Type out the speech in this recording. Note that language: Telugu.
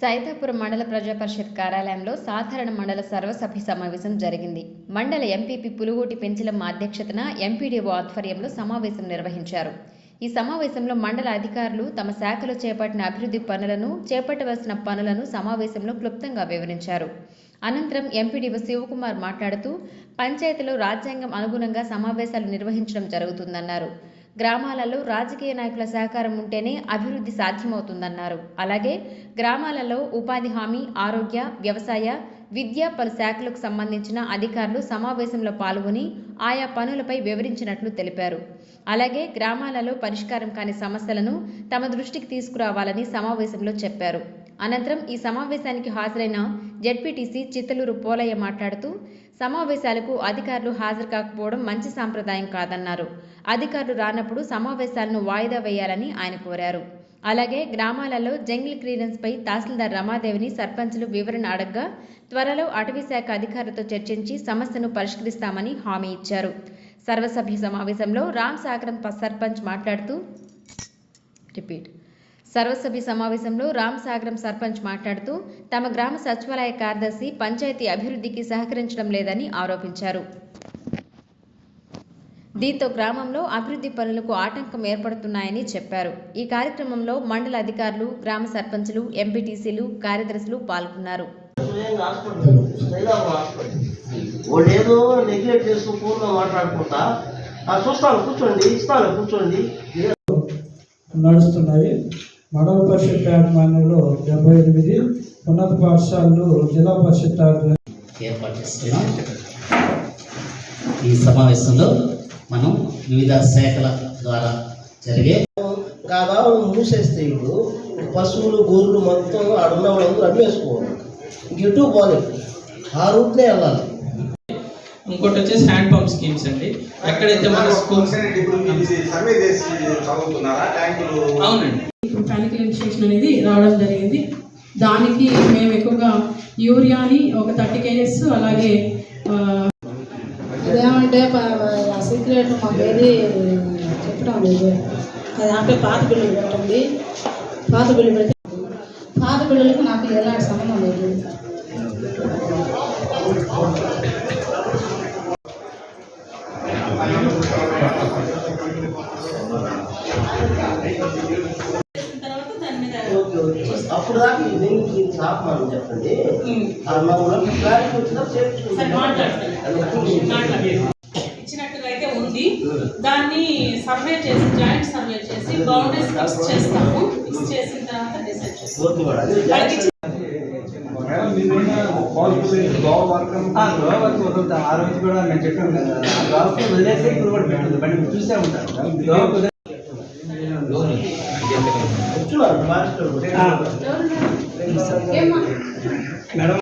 సైతాపురం మండల ప్రజా పరిషత్ కార్యాలయంలో సాధారణ మండల సర్వసభ్య సమావేశం జరిగింది. మండల ఎంపీపీ పులుగోటి పెంచలమ్మ అధ్యక్షతన ఎంపీడీఓ ఆధ్వర్యంలో సమావేశం నిర్వహించారు. ఈ సమావేశంలో మండల అధికారులు తమ శాఖలో చేపట్టిన అభివృద్ధి పనులను చేపట్టవలసిన పనులను సమావేశంలో క్లుప్తంగా వివరించారు. అనంతరం ఎంపీడీఓ శివకుమార్ మాట్లాడుతూ పంచాయతీలో రాజ్యాంగం అనుగుణంగా సమావేశాలు నిర్వహించడం జరుగుతుందన్నారు. గ్రామాలలో రాజకీయ నాయకుల సహకారం ఉంటేనే అభివృద్ధి సాధ్యమవుతుందన్నారు. అలాగే గ్రామాలలో ఉపాధి హామీ ఆరోగ్య వ్యవసాయ విద్య పలు శాఖలకు సంబంధించిన అధికారులు సమావేశంలో పాల్గొని ఆయా పనులపై వివరించినట్లు తెలిపారు. అలాగే గ్రామాలలో పరిష్కారం కాని సమస్యలను తమ దృష్టికి తీసుకురావాలని సమావేశంలో చెప్పారు. అనంతరం ఈ సమావేశానికి హాజరైన జడ్పీటీసీ చిత్తలూరు పోలయ్య మాట్లాడుతూ సమావేశాలకు అధికారులు హాజరు కాకపోవడం మంచి సాంప్రదాయం కాదన్నారు. అధికారులు రానప్పుడు సమావేశాలను వాయిదా వేయాలని ఆయన కోరారు. అలాగే గ్రామాలలో జంగిల్ క్లియరెన్స్పై తహసీల్దార్ రమాదేవిని సర్పంచులు వివరణ అడగ్గా త్వరలో అటవీ శాఖ అధికారులతో చర్చించి సమస్యను పరిష్కరిస్తామని హామీ ఇచ్చారు. సర్వసభ్య సమావేశంలో రామ్ సాగరం సర్పంచ్ మాట్లాడుతూ రిపీట్. సర్వసభ్య సమావేశంలో రామ్ సాగరం సర్పంచ్ మాట్లాడుతూ తమ గ్రామ సచివాలయ కార్యదర్శి పంచాయతీ అభివృద్ధికి సహకరించడం లేదని ఆరోపించారు. దీంతో గ్రామంలో అభివృద్ధి పనులకు ఆటంకం ఏర్పడుతున్నాయని చెప్పారు. ఈ కార్యక్రమంలో మండల అధికారులు గ్రామ సర్పంచులు ఎంపీటీసీలు కార్యదర్శులు పాల్గొన్నారు. వాళ్ళు ఏదో నెగ్లెక్ట్ చేస్తూ ఫోన్లో మాట్లాడుకుంటా "ఆ, చూస్తాను కూర్చోండి ఇస్తాను కూర్చోండి. నడుస్తున్నవి మండల పరిషత్ యాజమాన్యంలో డెబ్బై ఎనిమిది ఉన్నత పాఠశాలలు జిల్లా పరిషత్ ఏర్పాటు చేస్తున్నాం ఈ సమావేశంలో మనం వివిధ శాఖల ద్వారా జరిగే కాదా మూసేస్తే ఇప్పుడు పశువులు గొర్రెలు మొత్తం ఆడున్న వాళ్ళందరూ అమ్మేసుకోవాలి. ఇంకెటు పోలేదు ఆ రూట్నే వెళ్ళాలి. ఇంకోటి వచ్చేసి హ్యాండ్ పంప్ స్కీమ్స్ అండి. ఎక్కడైతే మన స్కూల్స్ అవునండి. ఇప్పుడు కాలిక్యులేషన్ అనేది రావడం జరిగింది. దానికి మేము ఎక్కువగా యూరియాని ఒక థర్టీ కేజెస్ అలాగే ఆ, అదేమంటే సీక్రెట్ మాకు ఏది చెప్పడం లేదు. అది అంటే పాత బిల్లులు పెట్టండి. పాత బిల్లు పెడితే పాత బిల్లులకు నాకు ఎలాంటి సంబంధం లేదు. అప్పుడు దాకా ఈ దీనికి దీనికి ఆపమని చెప్పండి. ఆ మా ఊళ్ళో క్లారిటీ వచ్చినా ఇచ్చినట్టుగా అయితే ఉంది. దాన్ని సర్వే చేసి జాయింట్ సర్వే చేసి బౌండరీస్ ఫిక్స్ చేస్తాము. ఫిక్స్ చేసిన తర్వాత డిసైడ్ చేస్తాము. ఆ రోజు కూడా మేము చెప్పాం కదా ఆ గోవాకి వదిలేసి ఇప్పుడు కూడా పెట్టదు బండి మీరు చూసే ఉంటారు. గోవాకి వదిలేసి కూర్చున్నారు మాస్టర్ ఏమ్మా మేడం